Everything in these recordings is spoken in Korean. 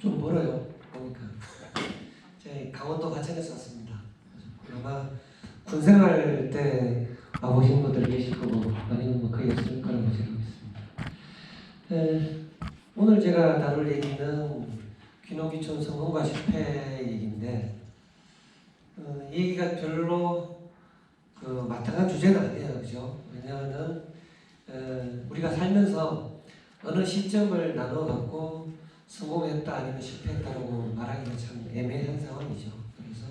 좀 멀어요. 보니까. 저희 강원도 과천에서 왔습니다. 아마 군생활 때 와보신 분들 계실 거고 아니면 뭐 거의 없을 거라고 생각했습니다. 에, 오늘 제가 다룰 얘기는 귀농귀촌 성공과 실패 얘기인데 어, 이 얘기가 별로 그 마땅한 주제는 아니에요, 그죠? 왜냐하면 어, 우리가 살면서 어느 시점을 나눠 갖고 성공했다 아니면 실패했다라고 말하기가 참 애매한 상황이죠. 그래서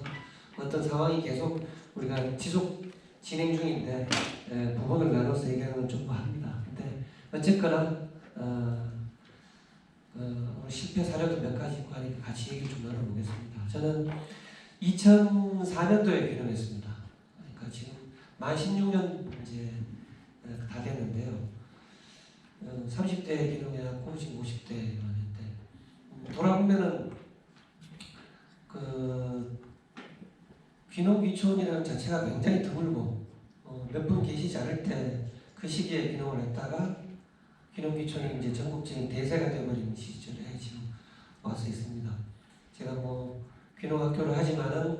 어떤 상황이 계속 우리가 지속 진행 중인데 에, 부분을 나눠서 얘기하는 건 좀 뭐합니다. 근데 어쨌거나 어, 어, 실패 사례도 몇 가지 있고 하니까 같이 얘기 좀 나눠보겠습니다. 저는 2004년도에 귀농했습니다. 그러니까 지금 만 16년 이제 어, 다 됐는데요. 어, 30대 귀농해갖고 지금 50대 왔는데 음, 돌아보면은 그 귀농 귀촌이라는 자체가 굉장히 드물고 어, 몇분 계시지 않을 때 그 시기에 귀농을 했다가 귀농 귀촌이 이제 전국적인 대세가 되어버린 시절에 지금 와서 있습니다. 제가 뭐 귀농 학교를 하지만은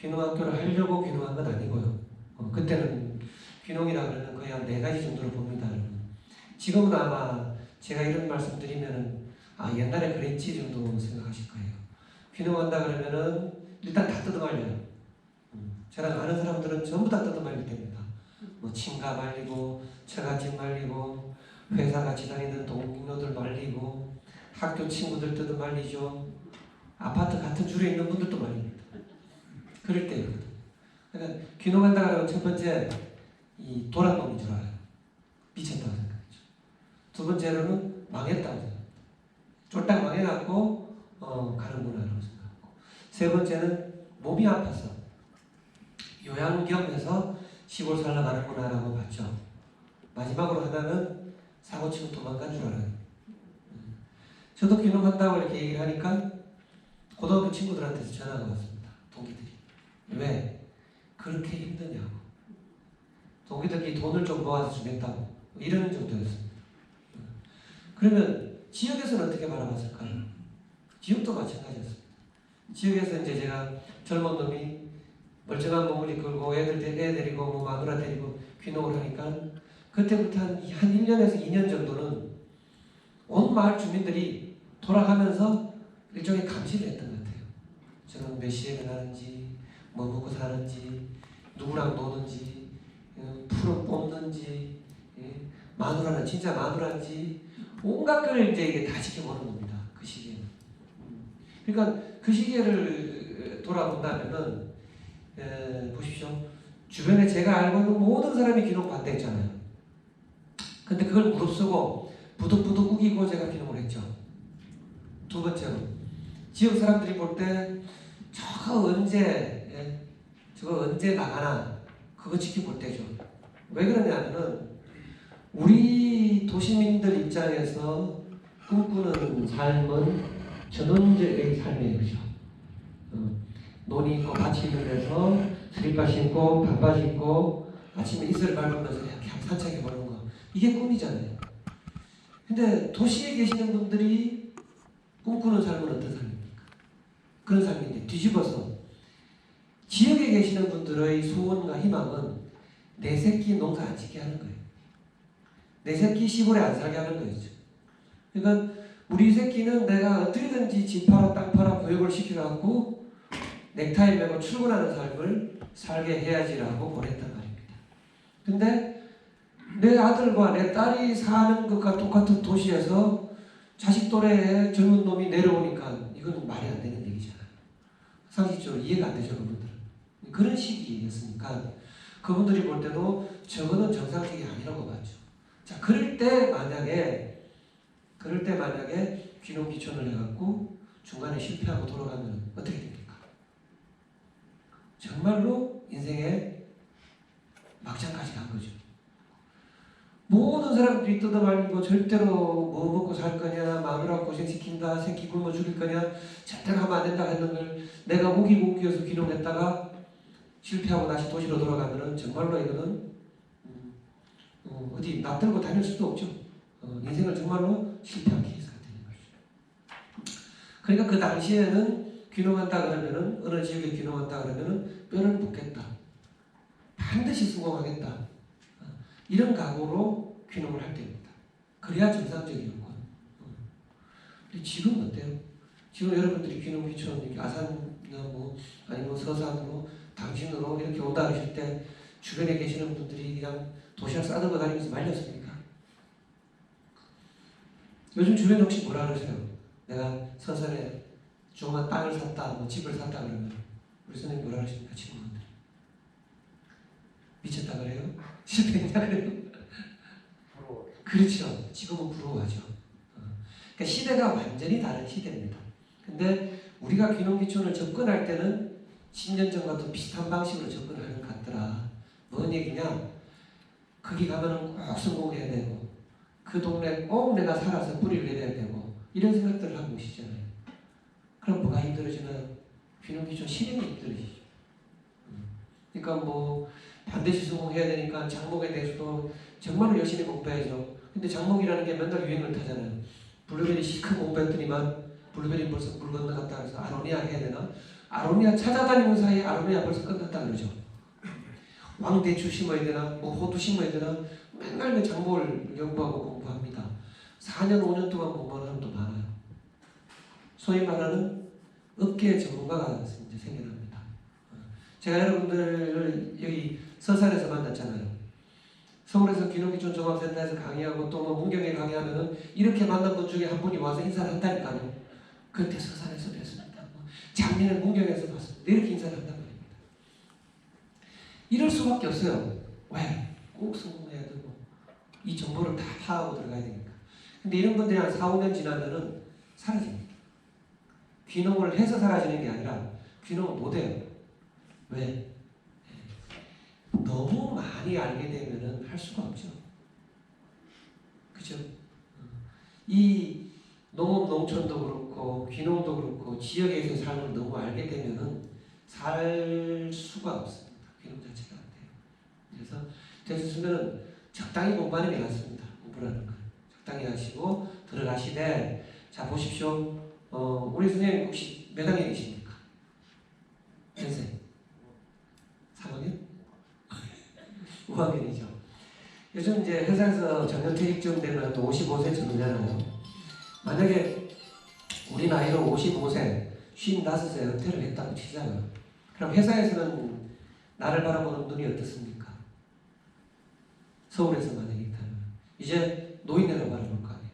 귀농 학교를 하려고 귀농한 건 아니고요. 어, 그때는 귀농이라 그러면 거의 한 네 가지 정도로 봅니다. 지금은 아마 제가 이런 말씀 드리면은 아 옛날에 그랬지 정도 생각하실 거예요. 귀농한다 그러면은 일단 다 뜯어말려요. 음, 저랑 아는 사람들은 전부 다 뜯어말릴 때입니다. 뭐 친가 말리고 처갓집 말리고 회사 같이 다니는 동료들 말리고 학교 친구들 뜯어말리죠. 아파트 같은 줄에 있는 분들도 말립니다. 그럴 때거든. 그러니까 귀농한다 그러면 첫 번째 이 도란놈인 줄 알아요. 미쳤다고 생각하죠. 두 번째로는 망했다고. 쫄딱 망해갖고 어, 가는구나라고 생각하고 세 번째는 몸이 아파서 요양겸해서 시골 살러 가는구나라고 봤죠. 마지막으로 하나는 사고치고 도망간 줄 알아요. 음. 저도 귀농한다고 이렇게 얘기를 하니까 고등학교 친구들한테서 전화가 왔습니다. 동기들이. 왜? 그렇게 힘드냐고. 동기들끼리 돈을 좀 모아서 주겠다고. 이런 정도였습니다. 음. 그러면 지역에서는 어떻게 바라봤을까요? 지역도 마찬가지였습니다. 지역에서 이제 제가 젊은 놈이 멀쩡한 몸을 이끌고 애들 데- 애 데리고 뭐 마누라 데리고 귀농을 하니까 그때부터 한, 한 1년에서 2년 정도는 온 마을 주민들이 돌아가면서 일종의 감시를 했던 것 같아요. 저는 몇 시에 일어나는지 뭐 먹고 사는지 누구랑 노는지 어, 풀을 뽑는지 예, 마누라는 진짜 마누라인지 온갖 걸 이제 이게 다 지켜보는 겁니다. 그 시기에는. 음. 그러니까 그 시기를 돌아본다면은 에, 보십시오. 주변에 제가 알고 있는 모든 사람이 기록 반대했잖아요. 근데 그걸 무릅쓰고 부득부득 우기고 제가 기록을 했죠. 두 번째로 지역 사람들이 볼 때 저거 언제 예? 저거 언제 나가나 그거 지켜볼 때죠. 왜 그러냐면은 우리 도시민들 입장에서 꿈꾸는 삶은 전원적인 삶이에요. 그죠? 어, 논이 있고 밭이 데서 스리퍼 신고 반바 신고 아침에 이슬 밟으면서 이렇게 산책해 보는 거 이게 꿈이잖아요. 근데 도시에 계시는 분들이 꿈꾸는 삶은 어떤 삶입니까? 그런 삶인데 뒤집어서 지역에 계시는 분들의 소원과 희망은 내 새끼 농사 안 짓게 하는 거예요. 내 새끼 시골에 안 살게 하는 거죠. 그러니까 우리 새끼는 내가 어떻게든지 집 팔아 땅 팔아 교육을 시켜갖고 넥타이 메고 출근하는 삶을 살게 해야지라고 보냈단 말입니다. 근데 내 아들과 내 딸이 사는 것과 똑같은 도시에서 자식 또래의 젊은 놈이 내려오니까 이거는 말이 안 되는 얘기잖아요. 상식적으로 이해가 안 되죠, 그분들은. 그런 시기였으니까 그분들이 볼 때도 저거는 정상적이 아니라고 봤죠. 자, 그럴 때 만약에 그럴 때 만약에 귀농귀촌을 해갖고 중간에 실패하고 돌아가면 어떻게 됩니까? 정말로 인생의 막장까지 간 거죠. 모든 사람들이 뜯어말리고 절대로 뭐 먹고 살 거냐, 마누라 고생시킨다, 새끼 굶어 죽일 거냐, 절대로 하면 안 된다 했는 걸 내가 우기고 우기어서 귀농했다가 실패하고 다시 도시로 돌아가면은 정말로 이거는 음, 어, 어디 납들고 다닐 수도 없죠. 어, 인생을 정말로 실패한 케이스가 되는 거죠. 그러니까 그 당시에는 귀농한다 그러면은 어느 지역에 귀농한다 그러면은 뼈를 묻겠다. 반드시 수공하겠다. 어, 이런 각오로 귀농을 할 때입니다. 그래야 정상적이었고. 어. 지금 어때요? 지금 여러분들이 귀농 귀촌 아산이나 뭐 아니면 서산으로 당신으로 이렇게 온다 하실 때 주변에 계시는 분들이 그냥 도시락 싸들고 다니면서 말렸습니까? 요즘 주변에 혹시 뭐라 그러세요? 내가 서산에 조그만 땅을 샀다, 뭐 집을 샀다 그러면 우리 선생님 뭐라 그러십니까 친구분들? 미쳤다 그래요? 실패했다 그래요? 부러워. 그렇죠. 지금은 부러워하죠. 어. 그러니까 시대가 완전히 다른 시대입니다. 근데 우리가 귀농귀촌을 접근할 때는 10년 전과도 비슷한 방식으로 접근하는 것 같더라. 뭔 얘기냐? 거기 가면은 꼭 성공해야 되고 그 동네 꼭 내가 살아서 뿌리를 내려야 되고 이런 생각들을 하고 계시잖아요. 그럼 뭐가 힘들어지나요? 귀농귀촌 실행이 힘들어지죠. 음. 그러니까 뭐 반드시 성공해야 되니까 장목에 대해서도 정말로 열심히 공부해야죠. 근데 장목이라는 게 맨날 유행을 타잖아요. 블루베리 시큰 공부했더니만 블루베리 벌써 물 건너갔다 그래서 아로니아 해야 되나? 아로니아 찾아다니는 사이에 아로니아 벌써 끝났다 그러죠. 왕대추 심어야 되나? 뭐 호두 심어야 되나? 맨날 그 장목을 연구하고 공부합니다. 4년, 5년 동안 공부하는 사람도 많아요. 소위 말하는 업계 전문가가 이제 생겨납니다. 어. 제가 여러분들을 여기 서산에서 만났잖아요. 서울에서 귀농귀촌 종합센터에서 강의하고 또 뭐 문경에 강의하면은 이렇게 만난 분 중에 한 분이 와서 인사를 한다니까요. 그때 서산에서 뵀습니다. 뭐 작년에 문경에서 봤습니다. 이렇게 인사를 말입니다. 이럴 수밖에 없어요. 왜? 꼭 성공해야 되고 이 정보를 다 파악하고 들어가야 되니까. 근데 이런 분들이 한 4, 5년 지나면은 사라집니다. 귀농을 해서 사라지는 게 아니라 귀농을 못 해요. 왜? 너무 많이 알게 되면은 할 수가 없죠. 그죠? 이 농업 농촌도 그렇고 귀농도 그렇고 지역에서 삶을 너무 알게 되면은 살 수가 없습니다. 귀농 자체가 안 돼요. 그래서 되셨으면은 적당히 공부하는 게 낫습니다. 공부라는 건 적당히 하시고 들어가시되 자 보십시오. 어, 우리 선생님 혹시 몇 학년이십니까? 선생 3학년? 5학년이죠. 요즘 이제 회사에서 정년퇴직금 되면 또 55세쯤 되잖아요. 만약에 우리 나이로 55세, 55세 은퇴를 했다고 치자고요. 그럼 회사에서는 나를 바라보는 눈이 어떻습니까? 서울에서 만약에 있다면 이제 노인네로 바라볼 거 아니에요.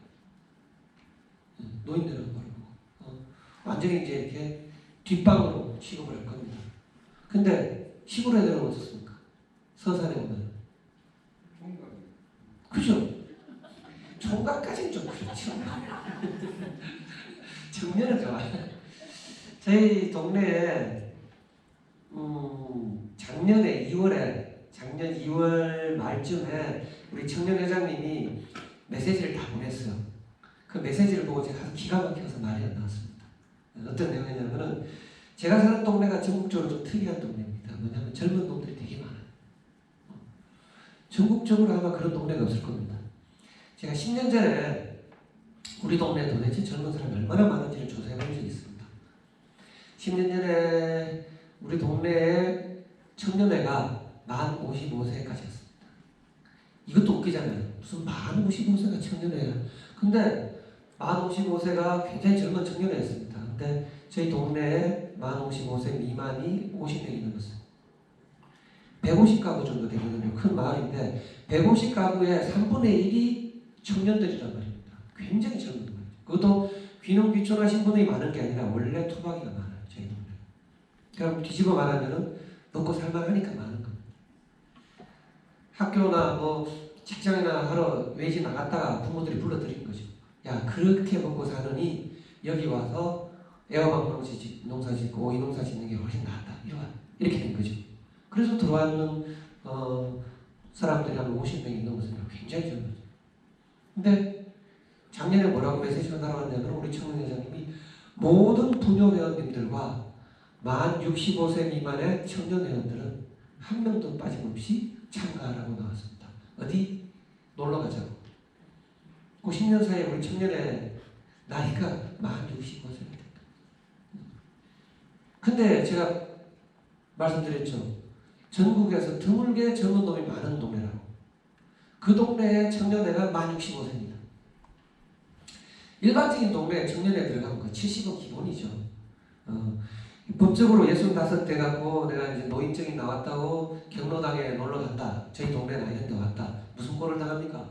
음, 노인네로 바라보고 어, 완전히 이제 이렇게 뒷방으로 취급을 할 겁니다. 근데 시골 애들은 어떻습니까? 서산에 오면. 그죠? 총각까지는 좀 그렇죠. 정년은 좋아요. 저희 동네에 음, 작년에 2월에 작년 2월 말쯤에 우리 청년 회장님이 메시지를 다 보냈어요. 그 메시지를 보고 제가 기가 막혀서 말이 안 나왔습니다. 어떤 내용이냐면은 제가 사는 동네가 전국적으로 좀 특이한 동네입니다. 뭐냐면 젊은 놈들이 되게 많아요. 전국적으로 아마 그런 동네가 없을 겁니다. 제가 10년 전에 우리 동네 도대체 젊은 사람이 얼마나 많은지를 조사해 본 적이 있습니다. 10년 전에 우리 동네에 청년회가 만 55세까지였습니다. 이것도 웃기잖아요. 무슨 만 55세가 청년회야. 근데 만 55세가 굉장히 젊은 청년회였습니다. 근데 저희 동네에 만 55세 미만이 50명이 넘었어요. 150가구 정도 되거든요. 큰 마을인데 150가구의 3분의 1이 청년들이란 말입니다. 굉장히 젊은 말이죠. 그것도 귀농 귀촌하신 분이 많은 게 아니라 원래 투박이가 많아요. 저희 동네. 그럼 뒤집어 말하면은 먹고 살만하니까 겁니다. 학교나 뭐 직장이나 하러 외지 나갔다가 부모들이 불러들인 거죠. 야 그렇게 먹고 사느니 여기 와서 애화방 농사 짓고 오이 농사 짓는 게 훨씬 낫다. 이렇게 된 거죠. 그래서 들어왔는 어, 사람들이 한 50명이 넘었어요. 굉장히 젊어요. 근데 작년에 뭐라고 메시지가 날아왔냐면 우리 청년회장님이 모든 분녀 회원님들과 만 65세 미만의 청년 회원들은 한 명도 빠짐없이 참가하라고 나왔습니다. 어디 놀러 가자고. 그 10년 사이에 우리 청년의 나이가 만 65세가 됐다. 근데 제가 말씀드렸죠. 전국에서 드물게 젊은 놈이 많은 동네라고. 그 동네의 청년회가 만 65세입니다. 일반적인 동네에 청년회 들어가면 그 70은 기본이죠. 어, 법적으로 65 돼갖고 내가 이제 노인증이 나왔다고 경로당에 놀러 간다. 저희 동네 나 이런 데 왔다. 무슨 꼴을 당합니까?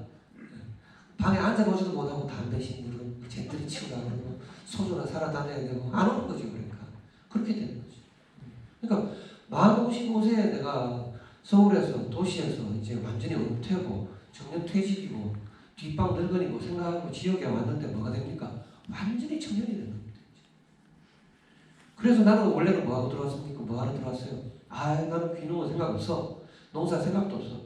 방에 앉아보지도 못하고 담배 심부름, 쟁들이 치우다 그러고 소주나 사러 다녀야 되고 안 오는 거지 그러니까. 그렇게 되는 거지. 그러니까 만 55세에 내가 서울에서 도시에서 이제 완전히 은퇴고 정년 퇴직이고 뒷방 늙은이고 생각하고 지역에 왔는데 뭐가 됩니까? 완전히 청년이 되는 겁니다. 그래서 나는 원래는 뭐하고 들어왔습니까? 뭐하러 들어왔어요? 아 나는 귀농은 생각 없어. 농사 생각도 없어.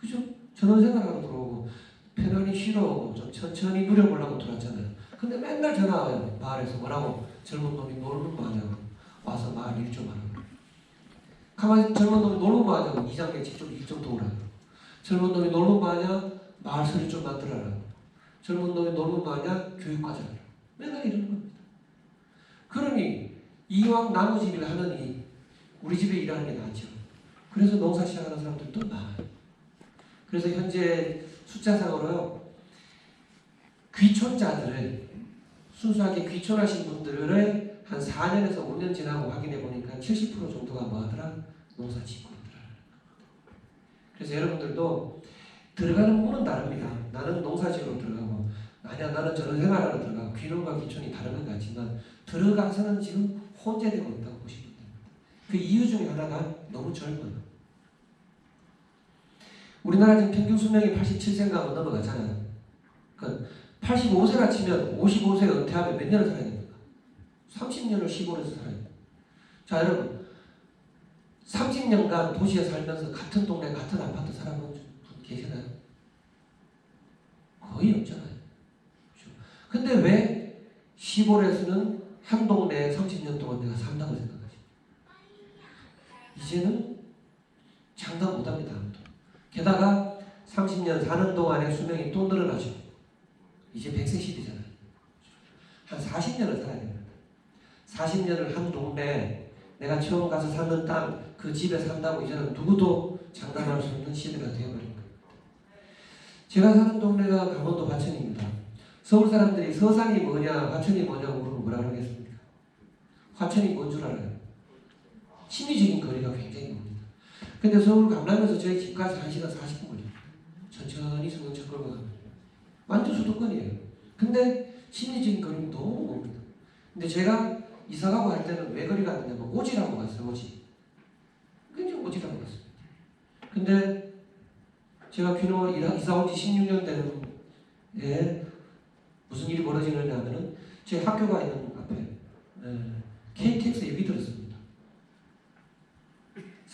그죠? 전원 생활하러 들어오고 편안히 쉬러 좀 천천히 누려보려고 들어왔잖아요. 근데 맨날 전화 와요. 마을에서 뭐라고 젊은 놈이 놀면 뭐하냐고 와서 마을 일 좀 하라고. 가만히 젊은 놈이 놀면 뭐하냐고 이장계 직접 일 좀 도우라고. 젊은 놈이 놀면 뭐하냐 마을 소리 좀 만들어라. 젊은 놈이 놀면 뭐하냐 교육과정을. 맨날 이러는 겁니다. 그러니 이왕 나무 집을 하느니 우리 집에 일하는 게 낫죠. 그래서 농사 시작하는 사람들도 많아요. 그래서 현재 숫자상으로요 귀촌자들을 순수하게 귀촌하신 분들을 한 4년에서 5년 지나고 확인해 보니까 70% 정도가 뭐 하더라 농사 짓고 있더라. 그래서 여러분들도 들어가는 문은 다릅니다. 나는 농사 지으러 들어가고 아니야 나는 저런 생활하러 들어가고 귀농과 귀촌이 다른 것 같지만 들어가서는 지금 혼재되고 있다고 보시면 됩니다. 그 이유 중에 하나가 너무 젊어요. 우리나라 지금 평균 수명이 87세인가 뭐 넘어가잖아요. 그 85세라 치면 55세 은퇴하면 몇 년을 살아야 됩니까? 30년을 시골에서 살아야 돼요. 자 여러분 30년간 도시에 살면서 같은 동네 같은 아파트 살아본 분 계시나요? 거의 없잖아요. 그렇죠? 근데 왜 시골에서는 한 동네에 30년 동안 내가 산다고 생각하지? 이제는 장담 못합니다. 게다가 30년 사는 동안의 수명이 또 늘어나죠. 이제 100세 시대잖아요. 한 40년을 살아야 됩니다. 40년을 한 동네 내가 처음 가서 사는 땅 그 집에 산다고 이제는 누구도 장담할 수 없는 시대가 되어버린 겁니다. 제가 사는 동네가 강원도 화천입니다. 서울 사람들이 서산이 뭐냐 화천이 뭐냐고 물으면 뭐라 그러겠습니까? 화천이 뭔 줄 알아요? 심리적인 거리가 굉장히 멉니다. 근데 서울 강남에서 저희 집까지 1시간 40분 걸려요. 천천히 승용차 끌고 가면. 완전 수도권이에요. 근데 심리적인 거리는 너무 멉니다. 근데 제가 이사 가고 할 때는 왜 거리가 안 되냐면 오지라고 갔어요. 오지. 굉장히 오지라고 갔습니다. 근데 제가 귀농을 이사- 온 지 16년 되는 에 무슨 일이 벌어지느냐 하면은 제 학교가 있는 앞에 에, KTX 얘기 들었습니다.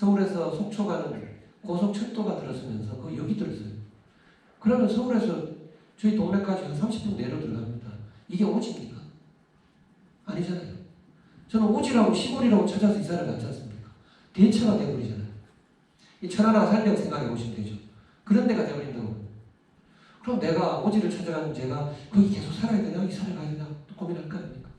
서울에서 속초 가는 고속철도가 들어서면서 그 여기 들었어요. 그러면 서울에서 저희 동네까지 한 30분 내로 들어갑니다. 이게 오지입니까? 아니잖아요. 저는 오지라고 시골이라고 찾아서 이사를 갔지 않습니까? 대처가 돼버리잖아요. 이 천 하나 살려고 생각해 보시면 되죠. 그런 데가 돼버린다고. 그럼 내가 오지를 찾아가는 제가 거기 계속 살아야 되나 이사를 가야 되나 또 고민할 거 아닙니까?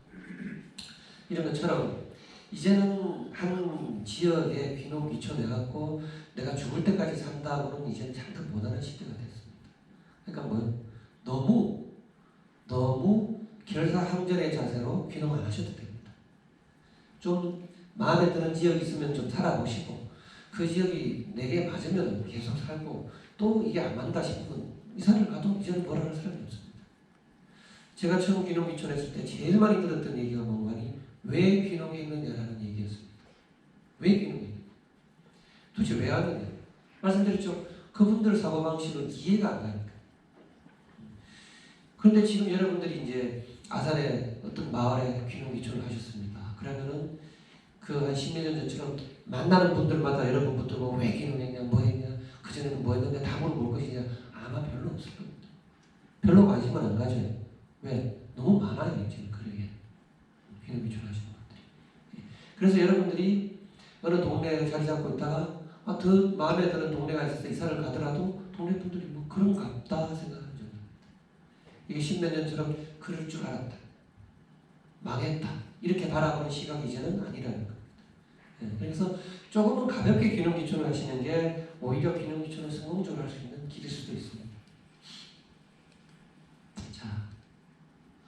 이런 것처럼 이제는 한 지역에 귀농 귀촌해갖고 내가 죽을 때까지 산다고는 이제는 잔뜩 못하는 시대가 됐습니다. 그러니까 뭐 너무 너무 결사항전의 자세로 귀농 안 하셔도 됩니다. 좀 마음에 드는 지역이 있으면 좀 살아보시고 그 지역이 내게 맞으면 계속 살고 또 이게 안 맞다 싶으면 이사를 가도 이제는 뭐라 할 사람이 없습니다. 제가 처음 귀농 귀촌했을 때 제일 많이 들었던 얘기가 뭔가니 왜 귀농했느냐라는 얘기였습니다. 왜 귀농했느냐? 도대체 왜 하느냐? 말씀드렸죠. 그분들 사고방식은 이해가 안 가니까. 그런데 지금 여러분들이 이제 아산의 어떤 마을에 귀농 귀촌을 하셨습니다. 그러면은 그한 십몇 년 전처럼 만나는 분들마다 여러분부터 뭐왜 귀농했냐, 뭐 했냐, 그 전에는 뭐 했는데 답을 뭘 것이냐 아마 별로 없을 겁니다. 별로 관심을 안 가져요. 왜? 너무 많아요 지금 귀촌하시는 분들이. 예. 그래서 여러분들이 어느 동네에 자리 잡고 있다가 아, 더 마음에 드는 동네가 있어서 이사를 가더라도 동네 분들이 뭐 그런가 보다 생각하는 정도. 이게 십몇 년처럼 그럴 줄 알았다. 망했다. 이렇게 바라보는 시각이 이제는 아니라는 겁니다. 네, 그래서 조금은 가볍게 기능 기초를 하시는 게 오히려 기능 기초를 성공적으로 할 수 있는 길일 수도 있습니다. 자.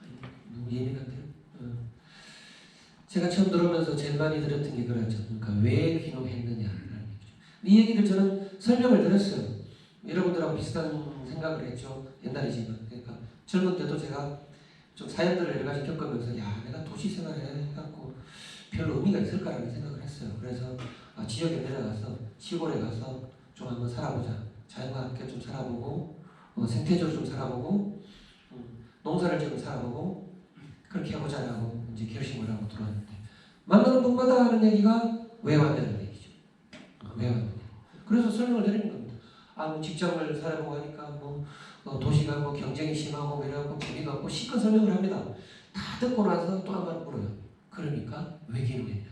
어. 제가 처음 들어오면서 제일 많이 들었던 게 그거죠. 그러니까 왜 기록했느냐라는 얘기죠. 이 얘기를 저는 설명을 드렸어요. 여러분들하고 비슷한 생각을 했죠. 옛날이지만. 그러니까 젊은 때도 제가 좀 사연들을 여러 가지 겪으면서 야 내가 도시 생활을 해갖고 별로 의미가 있을까라는 생각을 했어요. 그래서 아, 지역에 내려가서 시골에 가서 좀 한번 살아보자. 자연과 함께 좀 살아보고 어, 생태적으로 좀 살아보고 음, 농사를 좀 살아보고 그렇게 해보자라고 이제 결심을 하고 들어왔는데 만나는 분마다 하는 얘기가 왜 왔냐는 얘기죠. 어, 왜 왔느냐. 그래서 설명을 드리는 겁니다. 아, 뭐 직장을 살아보고 하니까 뭐 어, 도시가 뭐 경쟁이 심하고 뭐 이래갖고 재미가 없고 시컷 설명을 합니다. 다 듣고 나서 또 한 번 물어요. 그러니까 왜 기록했냐?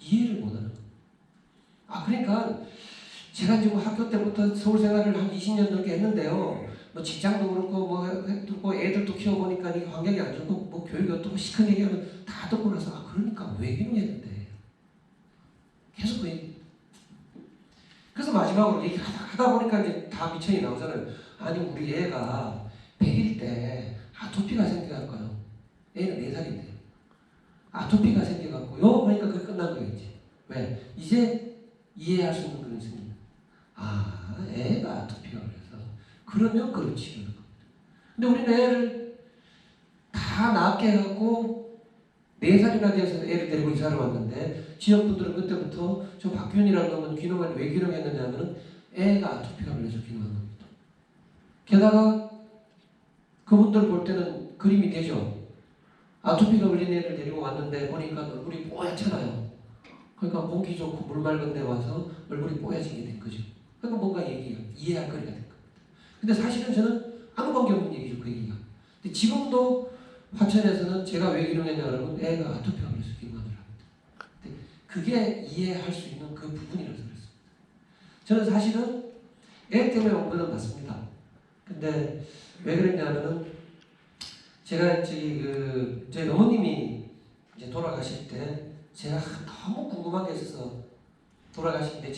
이해를 못하는 거예요. 아 그러니까 제가 지금 학교 때부터 서울 생활을 한 20년 넘게 했는데요. 뭐 직장도 그렇고 뭐뭐 애들도 키워보니까 이 환경이 안 좋고 뭐 교육이 어떻고 시큰 얘기하면 다 듣고 나서 아 그러니까 왜 기록했는데 계속 그 얘기. 그래서 마지막으로 얘기하다 하다 보니까 이제 다 미천이 나오잖아요. 아니 우리 애가 100일 때 아토피가 생겨갖고요. 애는 4살인데 아토피가 생겨갖고요. 그러니까 그게 끝난 이제. 왜? 이제 이해할 수 있는 그런 생깁니다. 아 애가 그러면 그렇지. 근데 우리는 애를 다 낳게 해갖고 4살이나 돼서 애를 데리고 이사를 왔는데 지역분들은 그때부터 저 박균이라는 놈은 귀농을 왜 귀농했느냐면 애가 아토피가 걸려서 귀농한 겁니다. 게다가 그분들 볼 때는 그림이 되죠. 아토피가 걸린 애를 데리고 왔는데 보니까 얼굴이 뽀얗잖아요. 그러니까 공기 좋고 물 맑은 데 와서 얼굴이 뽀얘지게 된 거죠. 그러니까 뭔가 얘기가 이해할 거리가 된. 근데 사실은 저는 아무 관계 없는 얘기죠, 그 얘기가. 근데 지금도 화천에서는 제가 왜 기능했냐 그러면 애가 아토피가 걸려서 기능하더라. 근데 그게 이해할 수 있는 그 부분이라서 그렇습니다. 저는 사실은 애 때문에 온 거는 맞습니다. 근데 왜 그랬냐면은 제가 저기 그 저희 어머님이 이제 돌아가실 때 제가 너무 궁금한 게 있어서 돌아가실 때